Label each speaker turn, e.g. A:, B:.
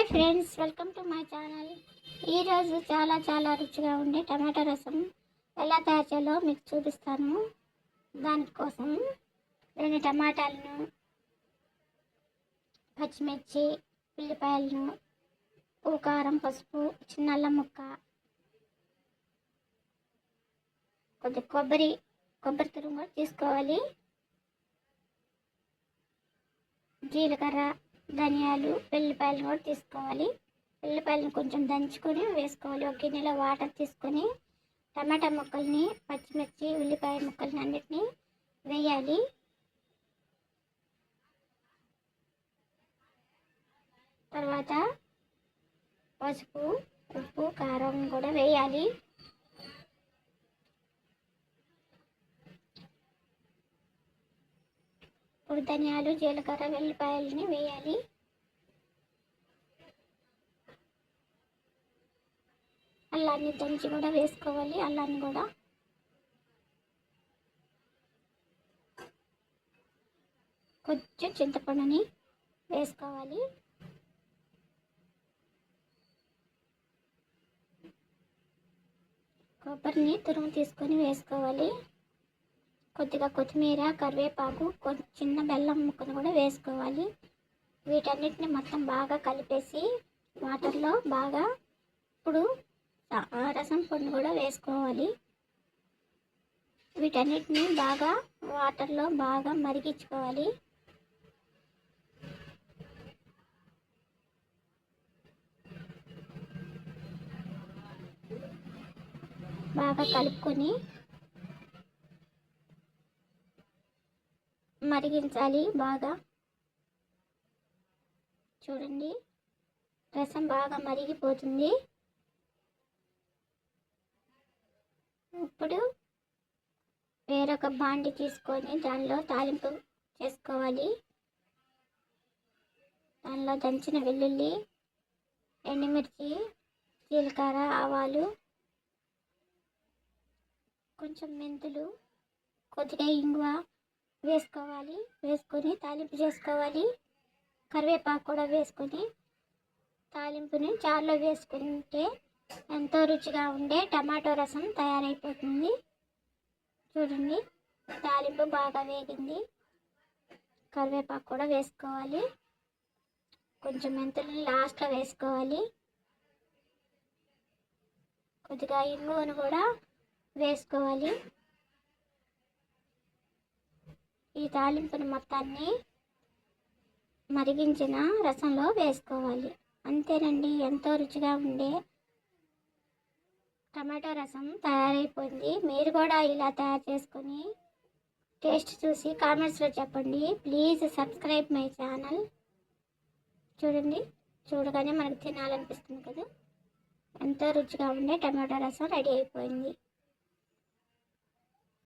A: Hi friends welcome to my channel. ఈరోజు చాలా చాలా రుచిగా ఉండే టమాటా రసం ఎలా తయారు చేయాలో మీకు చూపిస్తాను. దానికోసం రెండు టమాటాలను పచ్చిమిర్చి ఉల్లిపాయలను ఉప్పు కారం పసుపు చిన్న అల్లం ముక్క కొద్ది కొబ్బరి కొబ్బరి తురుము కూడా తీసుకోవాలి. జీలకర్ర ధనియాలు వెల్లిపాయలు కూడా తీసుకోవాలి. వెల్లిపాయలను కొంచెం దంచుకొని వేసుకోవాలి. ఒక గిన్నెలో వాటర్ తీసుకొని టమాటా ముక్కల్ని పచ్చిమిర్చి ఉల్లిపాయ ముక్కల్ని అన్నిటినీ వేయాలి. తర్వాత పసుపు ఉప్పు కారం కూడా వేయాలి. ఇప్పుడు ధనియాలు జీలకర్ర వెల్లిపాయలని వేయాలి. అల్లాన్ని దంచి కూడా వేసుకోవాలి. అల్లాన్ని కూడా. కొంచెం చింతపండుని వేసుకోవాలి. కొబ్బరిని తురుము తీసుకొని వేసుకోవాలి. కొద్దిగా కొత్తిమీర కరివేపాకు కొంచెం చిన్న బెల్లం ముక్కను కూడా వేసుకోవాలి. వీటన్నిటిని మొత్తం బాగా కలిపేసి వాటర్లో బాగా ఇప్పుడు ఆ రసం పొడిని కూడా వేసుకోవాలి. వీటన్నిటిని బాగా వాటర్లో బాగా మరిగించుకోవాలి. బాగా కలుపుకొని మరిగించాలి బాగా. చూడండి. రసం బాగా మరిగిపోతుంది. ఇప్పుడు వేరొక బాండి తీసుకొని దానిలో తాలింపు చేసుకోవాలి. దానిలో దంచిన వెల్లుల్లి ఎండుమిర్చి జీలకర్ర ఆవాలు కొంచెం మెంతులు కొద్దిగా ఇంగువ వేసుకోవాలి. వేసుకొని తాలింపు చేసుకోవాలి. కరివేపాకు కూడా వేసుకొని తాలింపుని చారులో వేసుకుంటే ఎంతో రుచిగా ఉండే టమాటో రసం తయారైపోతుంది. చూడండి తాలింపు బాగా వేగింది. కరివేపాకు కూడా వేసుకోవాలి. కొంచెం మెంతులు లాస్ట్లో వేసుకోవాలి. కొద్దిగా ఇంగువను కూడా వేసుకోవాలి. ఈ తాలింపుని మొత్తాన్ని మరిగించిన రసంలో వేసుకోవాలి. అంతేనండి ఎంతో రుచిగా ఉండే టమాటో రసం తయారైపోయింది. మీరు కూడా ఇలా తయారు చేసుకొని టేస్ట్ చూసి కామెంట్స్లో చెప్పండి. Please subscribe my channel. చూడండి చూడగానే మనకు తినాలనిపిస్తుంది కదా. ఎంతో రుచిగా ఉండే టమాటో రసం రెడీ అయిపోయింది.